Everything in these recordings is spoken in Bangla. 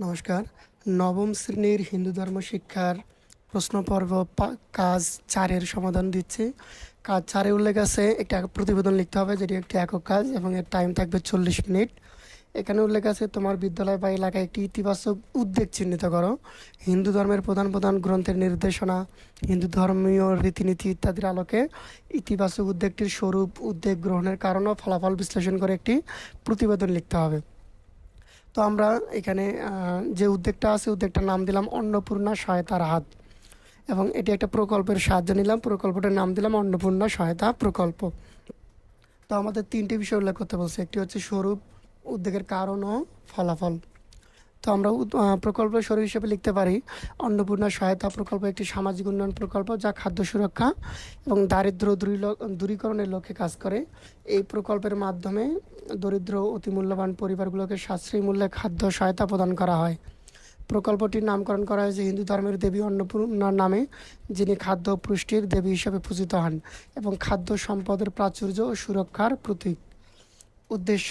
নমস্কার। নবম শ্রেণির হিন্দু ধর্ম শিক্ষার প্রশ্ন পর্ব পা- কাজ চারের সমাধান দিচ্ছি। কাজ চারে উল্লেখ আছে, একটি প্রতিবেদন লিখতে হবে যেটি একটি একক কাজ এবং এর টাইম থাকবে চল্লিশ মিনিট। এখানে উল্লেখ আছে, তোমার বিদ্যালয় বা এলাকায় একটি ইতিবাচক উদ্বেগ চিহ্নিত করো। হিন্দু ধর্মের প্রধান প্রধান গ্রন্থের নির্দেশনা, হিন্দু ধর্মীয় রীতিনীতি ইত্যাদির আলোকে ইতিবাচক উদ্বেগটির স্বরূপ উদ্বেগ গ্রহণের কারণ ও ফলাফল বিশ্লেষণ করে একটি প্রতিবেদন লিখতে হবে। তো আমরা এখানে যে উদ্যোগটা আছে, উদ্যোগটার নাম দিলাম অন্নপূর্ণা সহায়তার হাত। এবং এটি একটা প্রকল্পের সাহায্য নিলাম, প্রকল্পটার নাম দিলাম অন্নপূর্ণা সহায়তা প্রকল্প। তো আমাদের তিনটি বিষয় উল্লেখ করতে বলছে। একটি হচ্ছে স্বরূপ, উদ্যোগের কারণ ও ফলাফল। তো আমরা প্রকল্পের স্বরূপ হিসেবে লিখতে পারি। অন্নপূর্ণা সহায়তা প্রকল্প একটি সামাজিক উন্নয়ন প্রকল্প যা খাদ্য সুরক্ষা এবং দারিদ্র দূরীকরণের লক্ষ্যে কাজ করে। এই প্রকল্পের মাধ্যমে দরিদ্র, অতি মূল্যবান পরিবারগুলোকে সাশ্রয়ী মূল্যে খাদ্য সহায়তা প্রদান করা হয়। প্রকল্পটির নামকরণ করা হয়েছে হিন্দু ধর্মের দেবী অন্নপূর্ণার নামে, যিনি খাদ্য পুষ্টির দেবী হিসেবে পূজিত হন এবং খাদ্য সম্পদের প্রাচুর্য ও সুরক্ষার প্রতীক। উদ্দেশ্য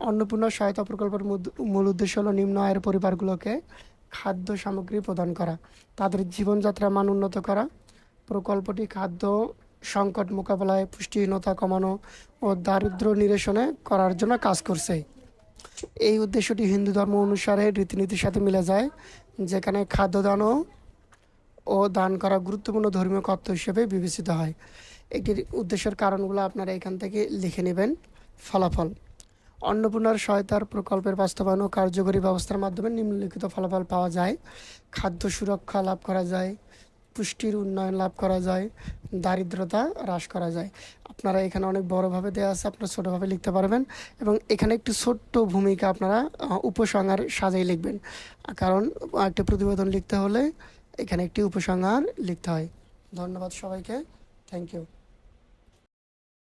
অন্নপূর্ণা সহায়তা প্রকল্পের মূল উদ্দেশ্য হলো নিম্ন আয়ের পরিবারগুলোকে খাদ্য সামগ্রী প্রদান করা, তাদের জীবনযাত্রার মান উন্নত করা, প্রকল্পটি খাদ্য সংকট মোকাবেলায় পুষ্টিহীনতা কমানো ও দারিদ্র নিরসনে করার জন্য কাজ করছে। এই উদ্দেশ্যটি হিন্দু ধর্ম অনুসারে রীতিনীতির সাথে মিলে যায়, যেখানে খাদ্যদান ও ও দান করা গুরুত্বপূর্ণ ধর্মীয় কর্তব্য হিসেবে বিবেচিত হয়। এটির উদ্দেশ্যের কারণগুলো আপনারা এখান থেকে লিখে নেবেন। ফলাফল অন্নপূর্ণার সহায়তার প্রকল্পের বাস্তবায়ন ও কার্যকরী ব্যবস্থার মাধ্যমে নিম্নলিখিত ফলাফল পাওয়া যায়। খাদ্য সুরক্ষা লাভ করা যায়, পুষ্টির উন্নয়ন লাভ করা যায়, দারিদ্রতা হ্রাস করা যায়। আপনারা এখানে অনেক বড়ভাবে দেওয়া আছে, আপনারা ছোটোভাবে লিখতে পারবেন এবং এখানে একটি ছোট্ট ভূমিকা আপনারা উপসংহার সাজাই লিখবেন। কারণ একটা প্রতিবেদন লিখতে হলে এখানে একটি উপসংহার লিখতে হয়। ধন্যবাদ সবাইকে। Thank you